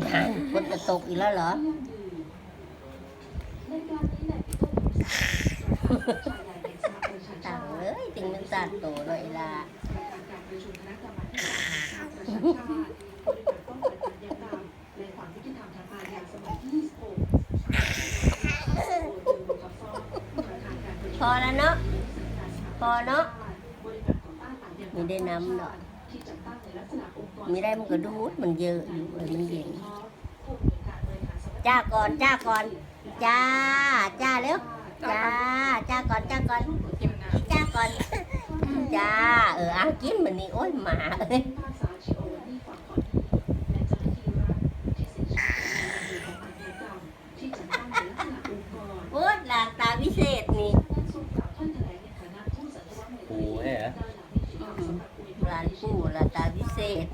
นั่นฝนจะตกอีกแล้วเหรอต่างเอ้ยถึงมันตัดโตเลยล่ะพอแล้วเนาะพอเนาะไม่ได้น้ำเนาะไม่ได้มันก็ดูดมันเยอะอยู่เออมันเย็น จ้าก่อนจ้าก่อนจ้าจ้าเร็วจ้าจ้าก่อนจ้าก่อนจ้าก่อนจ้าเอออากินมันนี่โอ้ยหมาเอ้ยโอ้ยหลานตาวิเศษนี่ปูให้เหรอหลานปู่หลานตาวิเศษ